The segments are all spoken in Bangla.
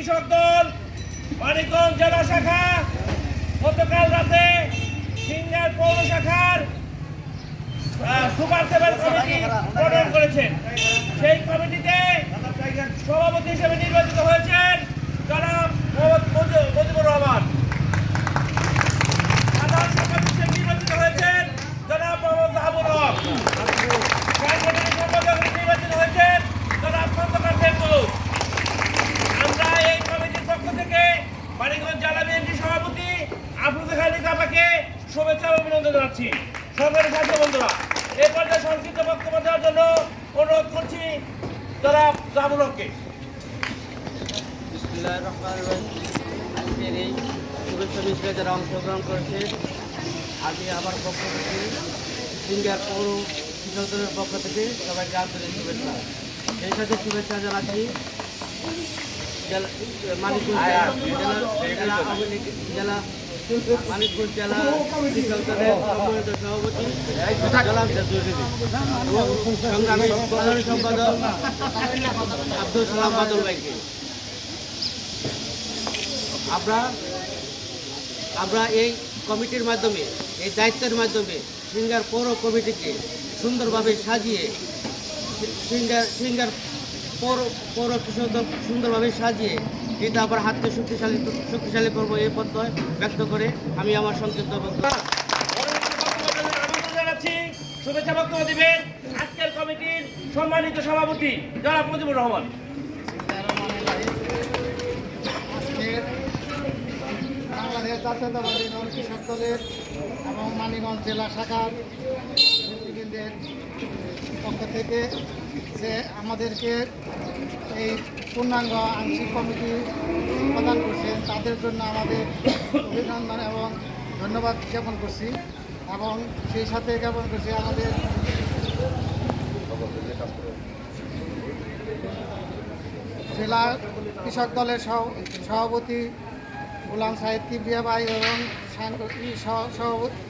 কৃষক দল, মানিকগঞ্জ জেলা শাখা, গতকাল রাতে সিঙ্গার পৌর শাখার সুপার সেভেন কমিটি গঠন করেছেন। সেই কমিটিতে সভাপতি হিসেবে নির্বাচিত হয়েছেন জনাব মোহাম্মদ মজি- মুজিবুর রহমান সাধারণ সম্পাদক হিসেবে নির্বাচিত হয়েছেন জনাব মোহাম্মদ মাহবুব হক সাংগঠনিক সম্পাদক হিসেবে নির্বাচিত হয়েছেন জনাব খন্দকার শেখুল আমরা এই কমিটির পক্ষ থেকে মানিকগঞ্জ জেলা বিএনপি সভাপতি আফরুজা খালিদ আপাকে শুভেচ্ছা ও অভিনন্দন জানাচ্ছি। সরকারি সাথী বন্ধুরা এই পর্যায়ে সংক্ষিপ্ত বক্তব্য দেওয়ার জন্য অনুরোধ করছি রহমানির রহিম। আজকের এই শুভেচ্ছা মিছিলে যারা অংশগ্রহণ করেছে। আমি আমার পক্ষ থেকে সিঙ্গার পৌর কৃষক পক্ষ থেকে সবাইকে আন্তরিক শুভেচ্ছা সেই সাথে শুভেচ্ছা জানাচ্ছি জেলা- জেলা- জেলা আওয়ামী লীগ জেলা আমরা আমরা এই কমিটির মাধ্যমে, এই দায়িত্বের মাধ্যমে সিঙ্গার পৌর কমিটিকে সুন্দরভাবে সাজিয়ে, সিঙ্গার সিঙ্গার পৌর পৌর সুন্দরভাবে সাজিয়ে এটা আবার হাতকে শক্তিশালী শক্তিশালী করব এই প্রত্যয় ব্যক্ত করে আমি আমার সংক্ষিপ্ত জানাচ্ছি শুভেচ্ছা বক্তব্য দিবেন আজকের কমিটির সম্মানিত সভাপতি জনাব মুজিবুর রহমান। বাংলাদেশ জাতীয়তাবাদী দল কৃষক দলের এবং মানিগঞ্জ জেলা শাখার নেতৃবৃন্দের পক্ষ থেকে যে আমাদেরকে এই পূর্ণাঙ্গ আংশিক কমিটি প্রদান করছেন, তাদের জন্য আমাদের অভিনন্দন এবং ধন্যবাদ জ্ঞাপন করছি এবং সেই সাথে জ্ঞাপন করছি আমাদের জেলা কৃষক দলের সভাপতি গোলাম সাহেব কিবরিয়া ভাই এবং সভাপতি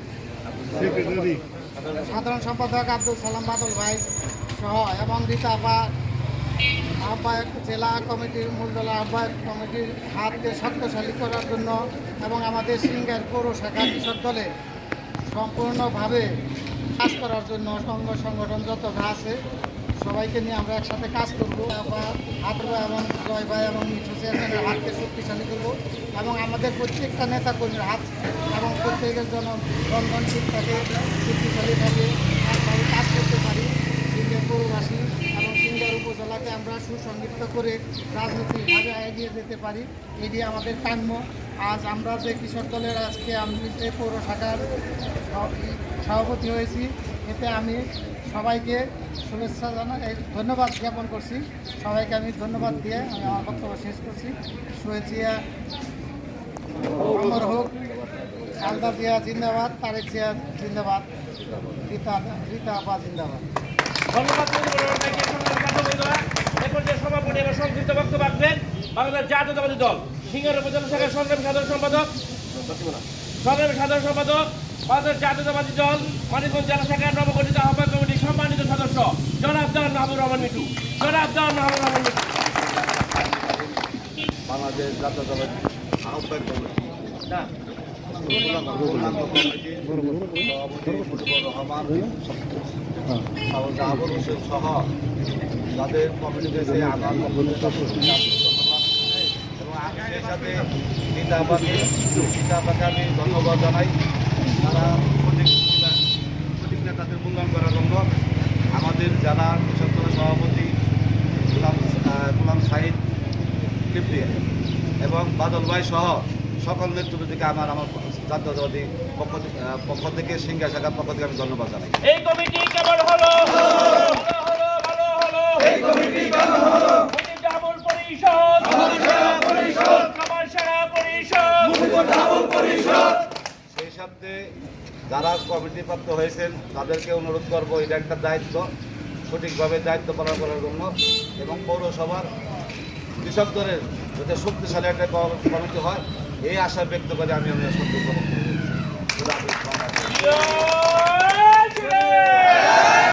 সাধারণ সম্পাদক আব্দুল সালাম বাদল ভাই সহ এবং রীতা বা আহ্বায়ক জেলা কমিটির মূলদলা আহ্বায়ক কমিটির হাতকে শক্তিশালী করার জন্য এবং আমাদের সিঙ্গার পৌর শাখা কৃষক দলে সম্পূর্ণভাবে কাজ করার জন্য সংঘ সংগঠন যত আছে সবাইকে নিয়ে আমরা একসাথে কাজ করব। বা এবং জয় ভাই এবং মিঠু চেয়ারম্যানের হাতকে শক্তিশালী করব এবং আমাদের প্রত্যেকটা নেতা কর্মীর হাত এবং প্রত্যেকের জন্য বন্ধন ঠিক থাকে শক্তিশালী থাকে একভাবে কাজ করতে পারি সিঙ্গার পৌরবাসী এবং সিঙ্গার উপজেলাকে আমরা সুসংযুক্ত করে রাজনৈতিকভাবে এগিয়ে যেতে পারি, এটি আমাদের কাম্য। আজ আমরা যে কৃষক দলের আজকে আমি যে পৌর শাখার সভাপতি হয়েছি, এতে আমি সবাইকে শুভেচ্ছা জানা এই ধন্যবাদ জ্ঞাপন করছি। সবাইকে আমি ধন্যবাদ দিয়ে আমি আমার বক্তব্য শেষ করছি। শুয়েছিয়া অমর হোক আলদা জিয়া জিন্দাবাদ, তারেক জিয়া জিন্দাবাদ, রীতা রীতা আপা জিন্দাবাদ। ধন্যবাদ সভাপতি এবং সংক্ষিপ্ত বক্তব্য রাখবেন বাংলাদেশ জাতীয়তাবাদী দল সিঙ্গার উপজেলা শাখার সংগ্রামী সাধারণ সম্পাদক সংগ্রামী সাধারণ সম্পাদক বাংলাদেশ জাতীয়তাবাদী দল মানিকগঞ্জ জেলা শাখার নবগঠিত আহ্বায়ক কমিটির সম্মানিত সদস্য জনাব দেওয়ান মাহবুব রহমান মিটু জনাব দেওয়ান মাহবুব রহমান মিটু বাংলাদেশ জাতীয়তাবাদী আহ্বায়ক কমিটি না রহমান জাহাবুল হোসেন সহ যাদের কমিটিতে যে আমার সেই সাথে গীতাবাদী গীতাবাকে আমি ধন্যবাদ জানাই। তারা সঠিক সঠিক নেতাদের মূল্যায়ন করার জন্য আমাদের জেলা কৃষক সভাপতি, গুলাম গুলাম সাহিদ এবং বাদল ভাই সহ সকল নেতৃবৃন্দকে আমার আমার জাতীয়তাবাদী পক্ষ থেকে- পক্ষ থেকে সিঙ্গা শাখার পক্ষ থেকে আমি ধন্যবাদ জানাই। এই কমিটি কেমন হলো? এই কমিটি পরিষদ। পরিষদ পরিষদ। সেই সাথে যারা কমিটি প্রাপ্ত হয়েছেন তাদেরকে অনুরোধ করব এটা একটা দায়িত্ব সঠিকভাবে দায়িত্ব পালন করার জন্য এবং পৌরসভার কৃষক দলের যাতে শক্তিশালী একটা কমিটি হয় এই আশা ব্যক্ত করে আমি আমার সন্তোষ